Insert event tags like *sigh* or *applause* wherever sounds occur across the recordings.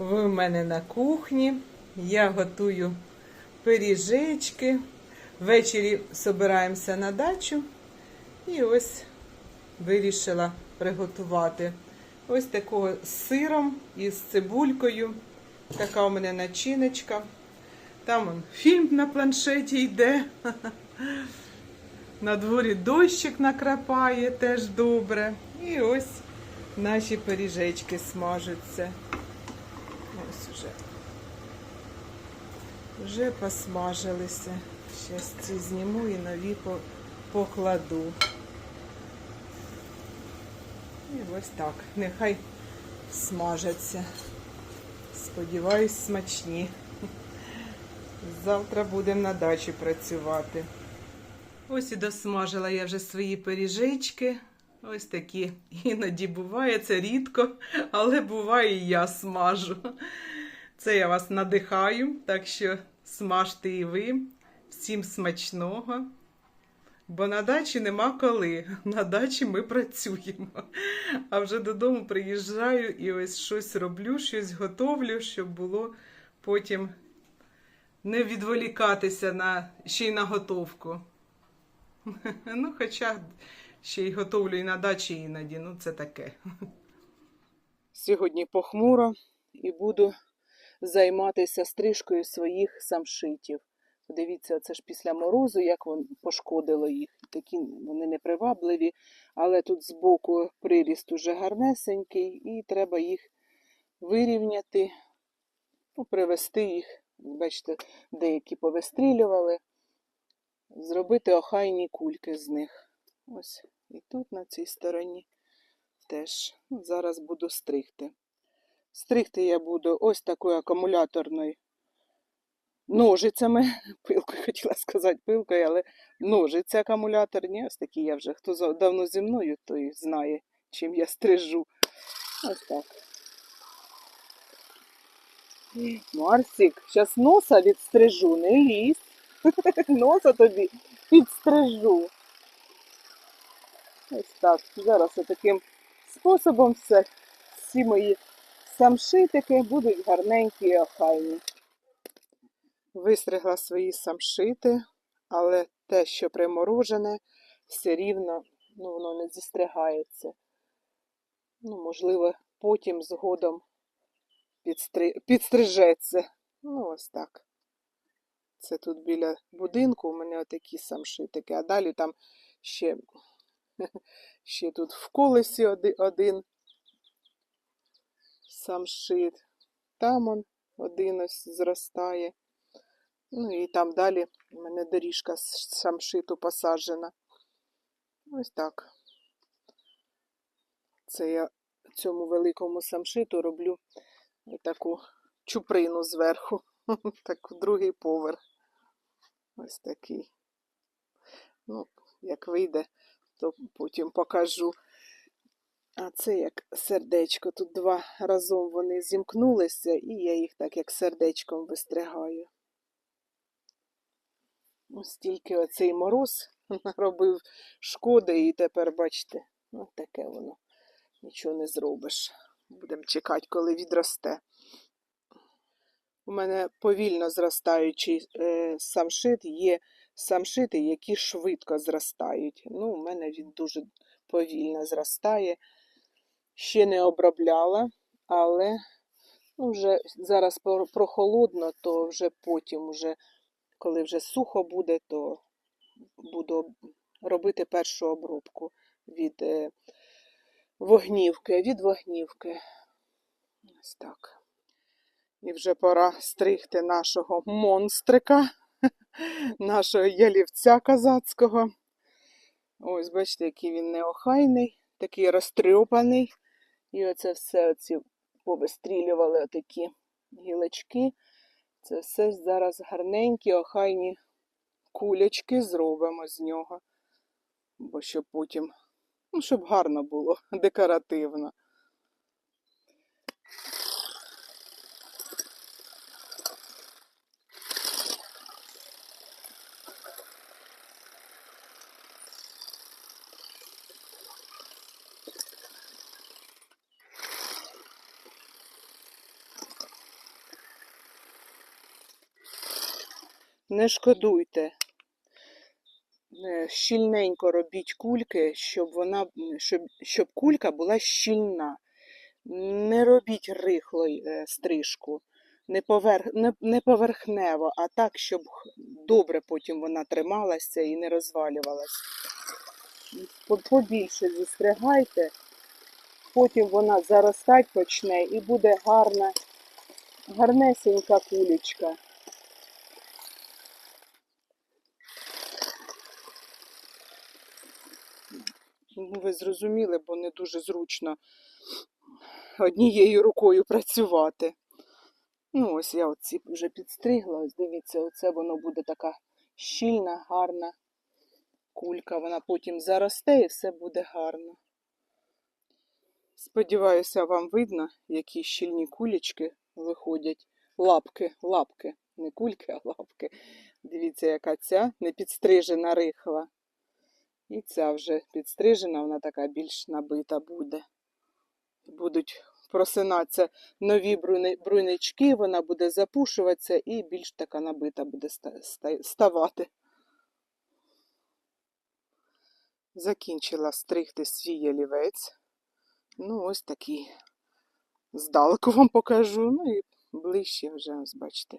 Ви в мене на кухні. Я готую пиріжечки. Ввечері збираємося на дачу. І ось вирішила приготувати ось такого з сиром і з цибулькою. Така у мене начиночка. Там он, фільм на планшеті йде. *laughs* На дворі дощик накрапає теж добре. І ось наші пиріжечки смажуться. Уже. Вже посмажилися. Зараз ці зніму і нові покладу. І ось так. Нехай смажаться. Сподіваюсь, смачні. Завтра будемо на дачі працювати. Ось і досмажила я вже свої пиріжечки. Ось такі. Іноді буває, це рідко, але буває і я смажу. Це я вас надихаю, так що смажте і ви. Всім смачного. Бо на дачі нема коли. На дачі ми працюємо. А вже додому приїжджаю і ось щось роблю, щось готовлю, щоб було потім не відволікатися на ще й на готовку. Ну, хоча ще й готовлю і на дачі іноді, ну це таке. Сьогодні похмуро і буду займатися стрижкою своїх самшитів. Подивіться, це ж після морозу, як вон пошкодило їх. Такі вони непривабливі, але тут збоку приріст уже гарнесенький, і треба їх вирівняти, ну, привести їх. Бачите, деякі повистрілювали, зробити охайні кульки з них. Ось і тут на цій стороні теж. Ну, Зараз буду стригти. Стригти я буду ось такою акумуляторною ножицями. *laughs* Пилкою хотіла сказати пилкою, але ножиці акумуляторні. Ось такі я вже. Хто давно зі мною, той знає, чим я стрижу. Ось так. Марсик, зараз носа відстрижу, не лізь. *laughs* Носа тобі підстрижу. Ось так. Зараз таким способом все. Всі мої самшитики будуть гарненькі і охайні. Вистригла свої самшити, але те, що приморожене, все рівно ну, воно не зістригається. Ну, можливо, потім згодом підстри... підстрижеться. Ну, ось так. Це тут біля будинку у мене отакі самшитики, а далі там ще, *laughs* ще тут в колесі один самшит. Там он один ось зростає. Ну і там далі у мене доріжка з самшиту посаджена. Ось так. Це я цьому великому самшиту роблю таку чуприну зверху. *laughs* Так, другий поверх. Ось такий. Ну, як вийде, то потім покажу. А це як сердечко. Тут два разом вони зімкнулися, і я їх так як сердечком вистригаю. Ось тільки оцей мороз *laughs* наробив шкоди, і тепер, бачите, ну таке воно. Нічого не зробиш. Будемо чекати, коли відросте. У мене повільно зростаючий е, самшит, є самшити, які швидко зростають. Ну, у мене він дуже повільно зростає. Ще не обробляла, але ну, вже зараз прохолодно, то вже потім, уже, коли вже сухо буде, то буду робити першу обробку від е, вогнівки, від вогнівки. Ось так. І вже пора стригти нашого монстрика, *laughs* нашого ялівця казацького. Ось, бачите, який він неохайний, такий розтрьопаний. І оце все оці повистрілювали отакі гілочки. Це все зараз гарненькі, охайні кулячки зробимо з нього. Бо щоб потім, ну, щоб гарно було, *laughs* декоративно. Не шкодуйте. Е, Щільненько робіть кульки, щоб вона, щоб, щоб кулька була щільна. Не робіть рихло е, стрижку, не, поверх, не, не поверхнево, а так, щоб добре потім вона трималася і не розвалювалась. По- Побільше зістригайте, потім вона заростать почне і буде гарна, гарнесенька кулечка. Ну, ви зрозуміли, бо не дуже зручно однією рукою працювати. Ну, ось я оці вже підстригла. Ось дивіться, оце воно буде така щільна, гарна кулька. Вона потім заросте і все буде гарно. Сподіваюся, вам видно, які щільні кулечки виходять. Лапки, лапки, не кульки, а лапки. Дивіться, яка ця не підстрижена рихла. І ця вже підстрижена, вона така більш набита буде. Будуть просинатися нові брунички, вона буде запушуватися і більш така набита буде ста- ста- ставати. Закінчила стригти свій ялівець. Ну, ось такий. Здалеку вам покажу. Ну і ближче вже, ось бачите.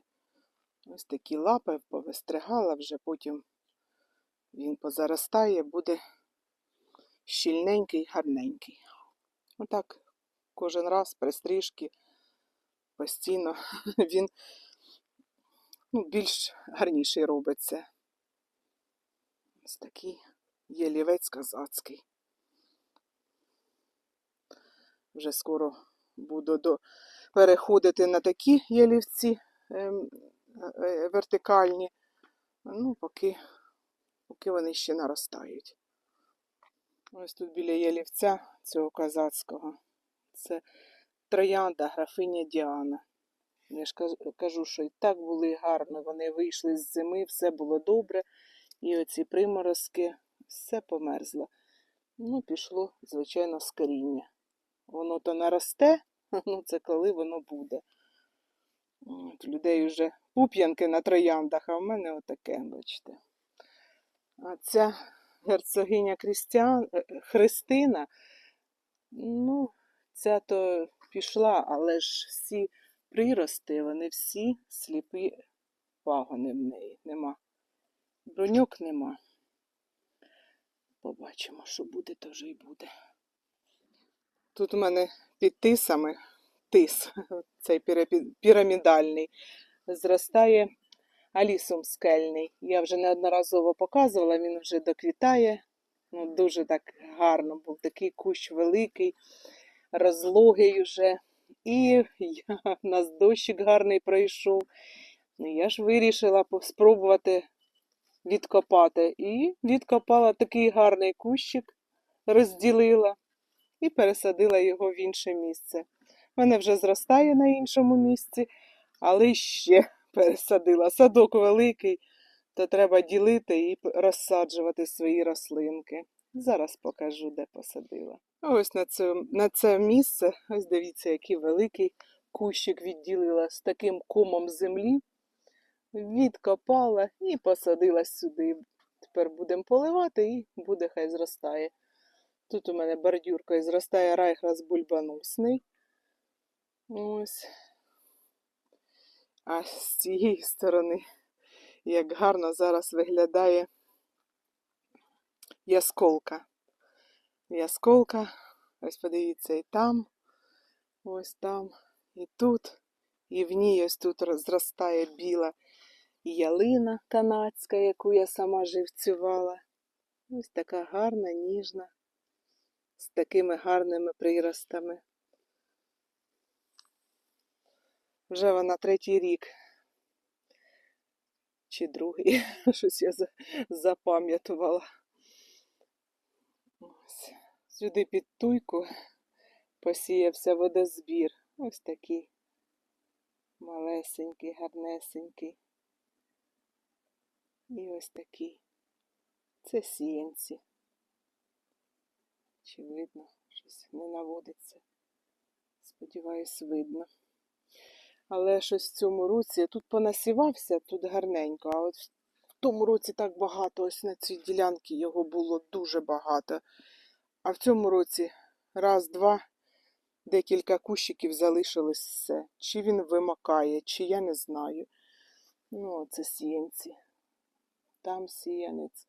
Ось такі лапи повистригала, вже потім він позаростає, буде щільненький, гарненький. Отак кожен раз при стрижці постійно *laughs* він ну, більш гарніший робиться. Ось такий ялівець козацький. Вже скоро буду до... переходити на такі ялівці ем, е, вертикальні. Ну, поки, поки вони ще наростають. Ось тут біля ялівця цього козацького. Це троянда графиня Діана. Я ж кажу- що і так були гарно, вони вийшли з зими, все було добре. І оці приморозки, все померзло. Ну, пішло, звичайно, з коріння. Воно то наросте, *laughs* ну це коли воно буде. От, людей вже пуп'янки на трояндах, а в мене отаке, бачите. Ця герцогиня Крістіан... е, е, Христина, ну, ця то пішла, але ж всі прирости, вони всі сліпі пагони в неї. Нема. Броньок нема. Побачимо, що буде, то вже й буде. Тут у мене під тисами тис, *laughs* цей пірамідальний, зростає алісум скельний. Я вже неодноразово показувала, він вже доквітає. Ну, дуже так гарно був такий кущ великий, розлогий уже. І я, *laughs* в нас дощик гарний пройшов. Ну, я ж вирішила спробувати відкопати. І відкопала такий гарний кущик, розділила і пересадила його в інше місце. Мене вже зростає на іншому місці, але ще пересадила. Садок великий, то треба ділити і розсаджувати свої рослинки. Зараз покажу, де посадила. Ось на це, на це місце, ось дивіться, який великий кущик відділила з таким комом землі. Відкопала і посадила сюди. Тепер будемо поливати і буде хай зростає. Тут у мене бордюрка і зростає райхрас бульбоносний. Ось. А з цієї сторони, як гарно зараз виглядає ясколка. Ясколка, ось подивіться, і там, ось там, і тут, і в ній ось тут зростає біла ялина канадська, яку я сама живцювала. Ось така гарна, ніжна, з такими гарними приростами. Вже вона третій рік. Чи другий, *laughs* щось я за- запам'ятувала. Ось. Сюди під туйку посіявся водозбір. Ось такий малесенький, гарнесенький. І ось такий. Це сіянці. Чи видно? Щось не наводиться. Сподіваюсь, видно. Але щось в цьому році тут понасівався, тут гарненько, а от в тому році так багато, ось на цій ділянці його було дуже багато. А в цьому році раз, два, декілька кущиків залишилось все. Чи він вимакає, чи я не знаю. Ну, це сіянці. Там сіянець.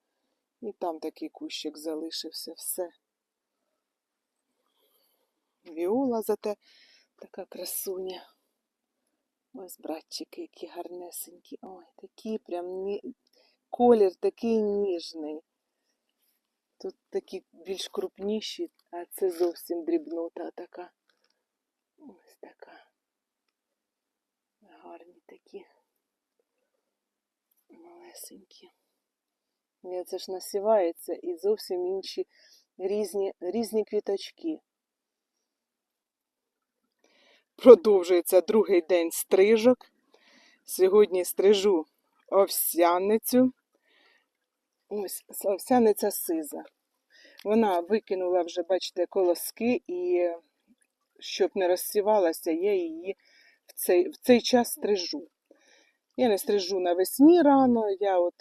І там такий кущик залишився, все. Віола зате така красуня. Ось братчики, які гарнесенькі. Ой, такі прям ні... колір такий ніжний. Тут такі більш крупніші, а це зовсім дрібнота така. Ось така. Гарні такі. Малесенькі. Це ж насівається і зовсім інші різні, різні квіточки. Продовжується другий день стрижок. Сьогодні стрижу овсяницю. Ось овсяниця сиза. Вона викинула вже, бачите, колоски, і щоб не розсівалася, я її в цей, в цей час стрижу. Я не стрижу навесні рано, я от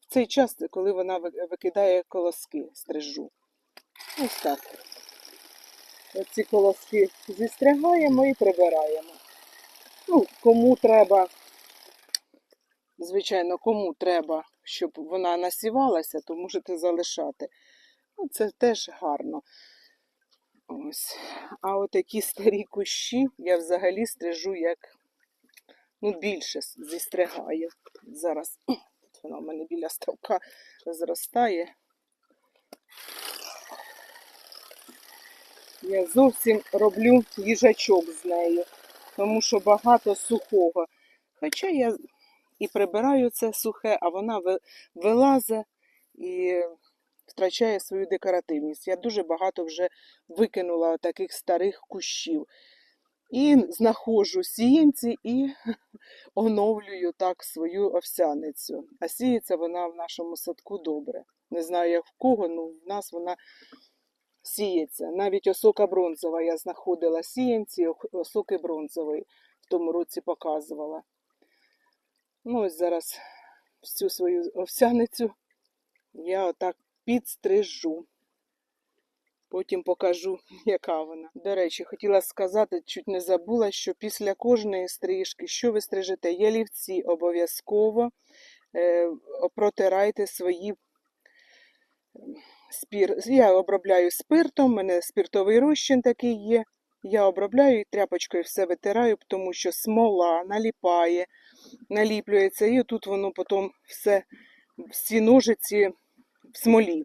в цей час, коли вона викидає колоски, стрижу. Ось так. Оці колоски зістрягаємо і прибираємо. Ну, кому треба, звичайно, кому треба, щоб вона насівалася, то можете залишати. Ну, це теж гарно. Ось. А от такі старі кущі я взагалі стрижу як ну, більше зістригаю. Зараз вона в мене біля ставка зростає. Я зовсім роблю їжачок з нею, тому що багато сухого. Хоча я і прибираю це сухе, а вона ви- вилазить і втрачає свою декоративність. Я дуже багато вже викинула таких старих кущів. І знаходжу сіянці і *laughs* оновлюю так свою овсяницю. А сіється вона в нашому садку добре. Не знаю, як в кого, але в нас вона сіється. Навіть осока бронзова я знаходила сіянці, осоки бронзової в тому році показувала. Ну, ось зараз всю свою овсяницю я отак підстрижу. Потім покажу, *laughs* яка вона. До речі, хотіла сказати, чуть не забула, що після кожної стрижки, що ви стрижете, ялівці обов'язково е, протирайте свої ем, спір. Я обробляю спиртом, у мене спиртовий розчин такий є. Я обробляю і тряпочкою все витираю, тому що смола наліпає, наліплюється, і тут воно потім все, всі ножиці в смолі.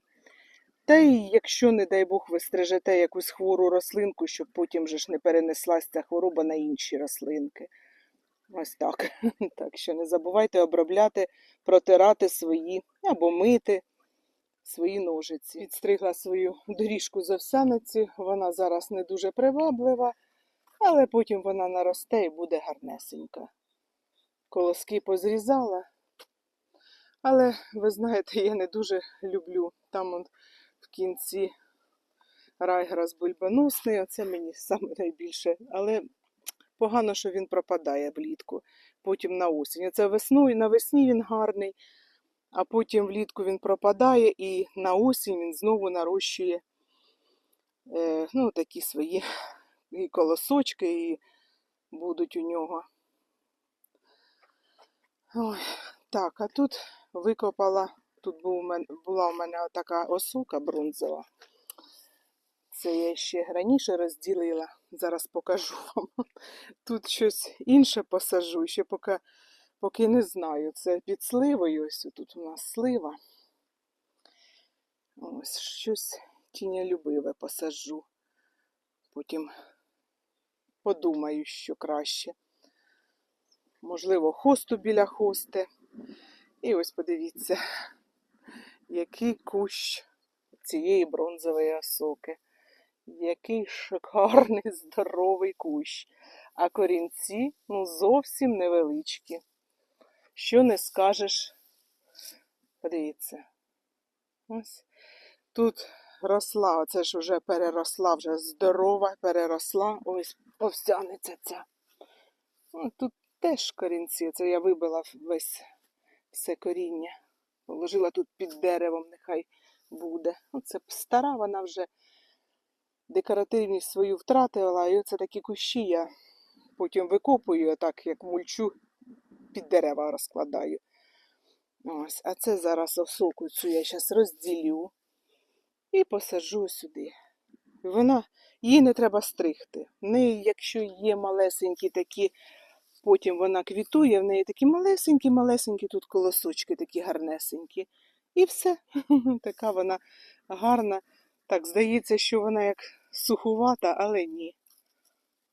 Та й якщо, не дай Бог, ви стрижете якусь хвору рослинку, щоб потім же ж не перенеслась ця хвороба на інші рослинки. Ось так. *laughs* Так що не забувайте обробляти, протирати свої або мити свої ножиці. Підстригла свою доріжку з овсяниці, вона зараз не дуже приваблива, але потім вона наросте і буде гарнесенька. Колоски позрізала. Але ви знаєте, я не дуже люблю там он в кінці райграс бульбоносний, оце мені саме найбільше. Але погано, що він пропадає влітку, потім на осінь. Це весною, навесні він гарний, а потім влітку він пропадає і на осінь він знову нарощує е, ну, такі свої і колосочки, і будуть у нього. Ой, так, а тут викопала, тут був була у мене така осока бронзова. Це я ще раніше розділила. Зараз покажу вам. *laughs* Тут щось інше посажу, ще поки, поки не знаю. Це під сливою. Ось тут у нас слива. Ось щось тіньолюбиве посажу. Потім подумаю, що краще. Можливо, хосту біля хости. І ось подивіться, який кущ цієї бронзової осоки. Який шикарний *laughs* здоровий кущ. А корінці ну, зовсім невеличкі. Що не скажеш, подивіться. Ось тут росла, оце ж вже переросла, вже здорова, переросла. Ось овсяниця ця. Тут теж корінці. Це я вибила весь все коріння. Положила тут під деревом, нехай буде. Оце стара, вона вже декоративність свою втратила, і оце такі кущі я потім викопую, так як мульчу під дерева розкладаю. Ось, а це зараз осоку цю я зараз розділю і посаджу сюди. Вона, її не треба стригти. В неї, якщо є малесенькі такі, потім вона квітує, в неї такі малесенькі-малесенькі тут колосочки, такі гарнесенькі. І все. *laughs* Така вона гарна. Так, здається, що вона як сухувата, але ні.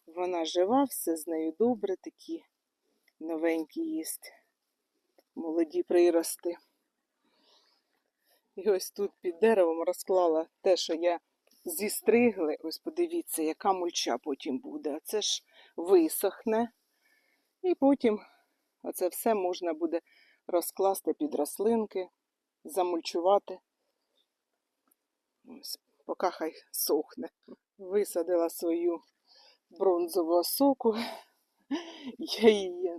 Вона жива, все з нею добре, такі новенькі їсть. Молоді прирости. І ось тут під деревом розклала те, що я зістригли. Ось подивіться, яка мульча потім буде. А це ж висохне. І потім оце все можна буде розкласти під рослинки, замульчувати. Ось, поки хай сохне. Висадила свою бронзову осоку. *laughs* Я її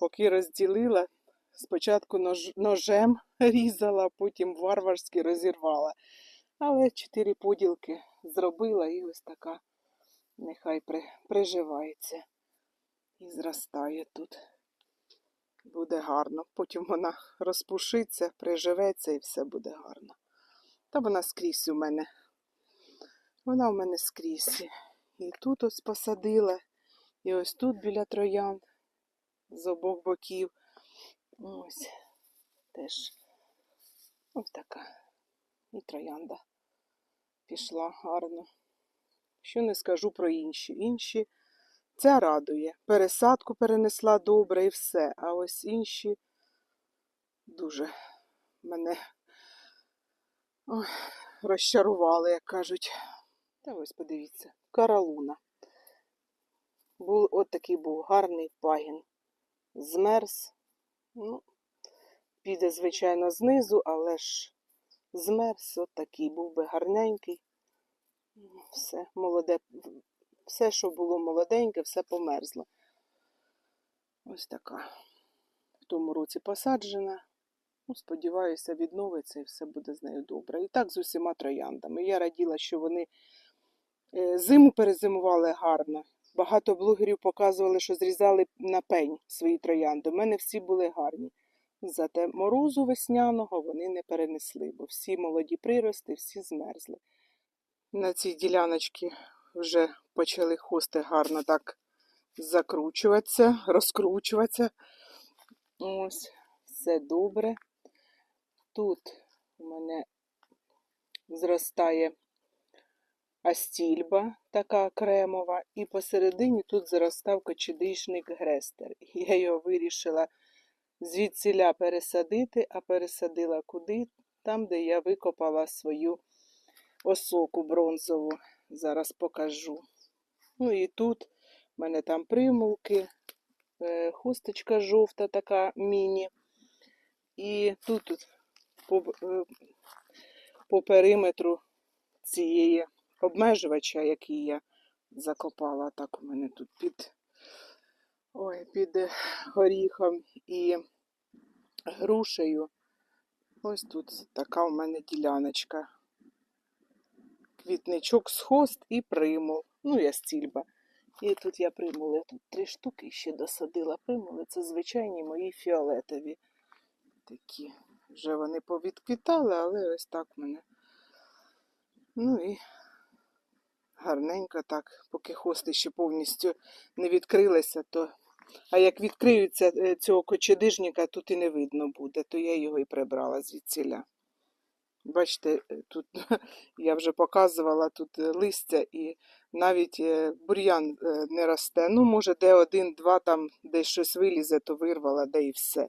поки розділила, спочатку нож, ножем *laughs* різала, потім варварськи розірвала. Але чотири поділки зробила і ось така нехай при, приживається і зростає тут. Буде гарно. Потім вона розпушиться, приживеться і все буде гарно. Та вона скрізь у мене. Вона у мене скрізь. І тут ось посадила, і ось тут біля троян з обох боків. Ось теж ось така. І троянда пішла гарно. Що не скажу про інші. Інші ця радує. Пересадку перенесла добре і все. А ось інші дуже мене ой, розчарували, як кажуть. Та ось подивіться, каралуна. Був, от такий був гарний пагін. Змерз. Ну, піде, звичайно, знизу, але ж змерз от такий, був би гарненький. Все молоде, все, що було молоденьке, все померзло. Ось така. В тому році посаджена. Ну, сподіваюся, відновиться і все буде з нею добре. І так з усіма трояндами. Я раділа, що вони е, зиму перезимували гарно. Багато блогерів показували, що зрізали на пень свої троянди. У мене всі були гарні. Зате морозу весняного вони не перенесли, бо всі молоді прирости, всі змерзли. На цій діляночці вже почали хости гарно так закручуватися, розкручуватися. Ось, все добре. Тут у мене зростає астільба, така кремова, і посередині тут зростав кочедишник Грестер. Я його вирішила звідсіля пересадити, а пересадила куди? Там, де я викопала свою осоку бронзову. Зараз покажу. Ну і тут в мене там примулки, е, хусточка жовта, така міні. І тут, тут по, е, по периметру цієї обмежувача, який я закопала, так у мене тут під, ой, під горіхом і грушею. Ось тут така у мене діляночка. Квітничок з хост і примул. Ну, я стільба. І тут я примули, тут три штуки ще досадила примули. Це звичайні мої фіолетові. Такі. Вже вони повідквітали, але ось так в мене. Ну і гарненько так, поки хости ще повністю не відкрилися, то. А як відкриються е, цього кочедижника, тут і не видно буде, то я його і прибрала звідсіля. Бачите, е, тут *laughs* я вже показувала тут е, листя і навіть бур'ян не росте. Ну, може, де один-два там десь щось вилізе, то вирвала, де і все.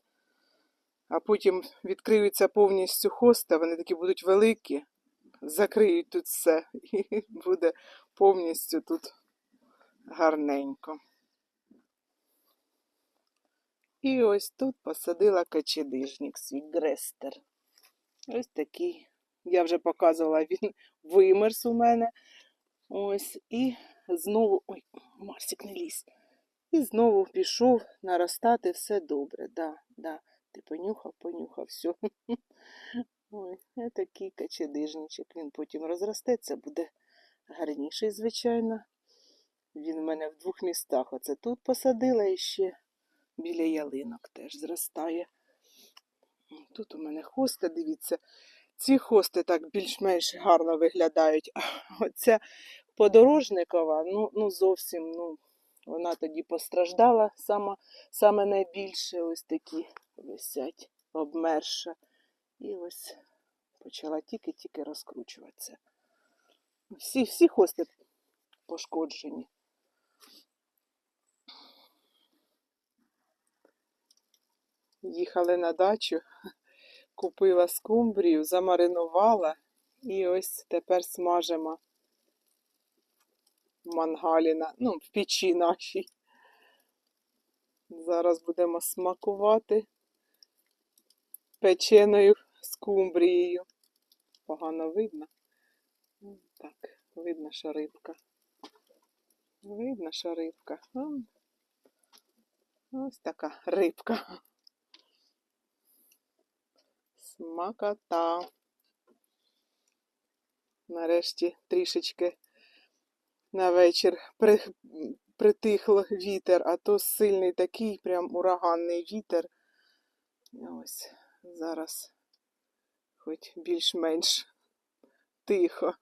А потім відкриються повністю хости, вони такі будуть великі, закриють тут все, і буде повністю тут гарненько. І ось тут посадила качедижник свій грестер. Ось такий. Я вже показувала, він вимерз у мене. Ось. І знову. Ой, Марсик не лізь. І знову пішов наростати все добре. Да, да. Ти понюхав, понюхав, все. Ой, такий качедижничок. Він потім розростеться, буде гарніший, звичайно. Він в мене в двох містах. Оце тут посадила і ще біля ялинок теж зростає. Тут у мене хости, дивіться. Ці хости так більш-менш гарно виглядають. А оця подорожникова, ну, ну зовсім, ну, вона тоді постраждала сама, саме найбільше. Ось такі висять, обмерша. І ось почала тільки-тільки розкручуватися. Всі, всі хости пошкоджені. Їхали на дачу, *laughs* купила скумбрію, замаринувала і ось тепер смажимо в мангалі, на, ну, в печі нашій. Зараз будемо смакувати печеною скумбрією. Погано видно. Ну, Так, видно, що рибка. Видно, що рибка. Ось така рибка. Смакота. Нарешті трішечки на вечір при, притихло вітер, а то сильний такий, прям ураганний вітер. Ось зараз хоч більш-менш тихо.